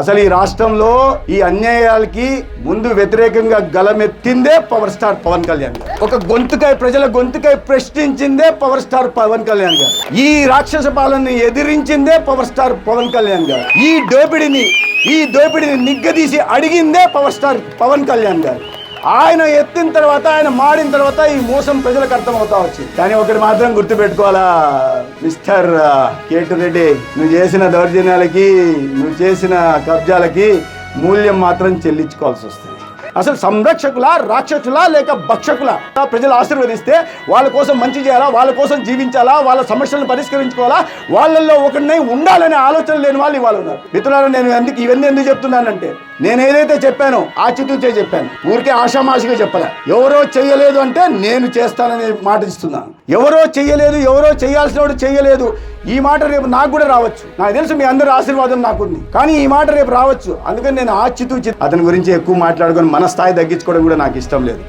అసలు ఈ రాష్ట్రంలో ఈ అన్యాయాలకి ముందు వ్యతిరేకంగా గలమెత్తిందే పవర్ స్టార్ పవన్ కళ్యాణ్ గారు. ఒక గొంతుకై ప్రజల గొంతుకై ప్రశ్నించిందే పవర్ స్టార్ పవన్ కళ్యాణ్ గారు. ఈ రాక్షస పాలనని ఎదిరించిందే పవర్ స్టార్ పవన్ కళ్యాణ్ గారు. ఈ దోపిడిని ఈ దోపిడిని నిగ్గదీసి అడిగిందే పవర్ స్టార్ పవన్ కళ్యాణ్ గారు. ఆయన ఎత్తిన తర్వాత ఆయన మాడిన తర్వాత ఈ మోసం ప్రజలకు అర్థమవుతా వచ్చింది. కానీ ఒకటి మాత్రం గుర్తుపెట్టుకోవాలా మిస్టర్ కేటు రెడ్డి నువ్వు చేసిన దౌర్జన్యాలకి నువ్వు చేసిన కబ్జాలకి మూల్యం మాత్రం చెల్లించుకోవాల్సి వస్తుంది. అసలు సంరక్షకుల రాక్షసుల లేక భక్షకుల? ప్రజలు ఆశీర్వదిస్తే వాళ్ళ కోసం మంచి చేయాలా వాళ్ళ కోసం జీవించాలా వాళ్ళ సమస్యలను పరిష్కరించుకోవాలా? వాళ్ళల్లో ఒకరినై ఉండాలనే ఆలోచన లేని వాళ్ళు ఇవాళ ఉన్నారు. మిత్రులారా నేను ఎందుకు ఇవన్నీ ఎందుకు చెప్తున్నానంటే నేను ఏదైతే చెప్పానో ఆచితూచే చెప్పాను. ఊరికే ఆషామాషిగా చెప్పలే. ఎవరో చెయ్యలేదు అంటే నేను చేస్తానని మాట ఇస్తున్నాను ఎవరో చెయ్యలేదు ఎవరో చేయాల్సిన వాడు చెయ్యలేదు. ఈ మాట రేపు నాకు కూడా రావచ్చు. నాకు తెలుసు మీ అందరి ఆశీర్వాదం నాకుంది. కానీ ఈ మాట రేపు రావచ్చు. అందుకని నేను ఆచితూచి అతని గురించి ఎక్కువ మాట్లాడుకొని మన స్థాయి తగ్గించుకోవడం కూడా నాకు ఇష్టం లేదు.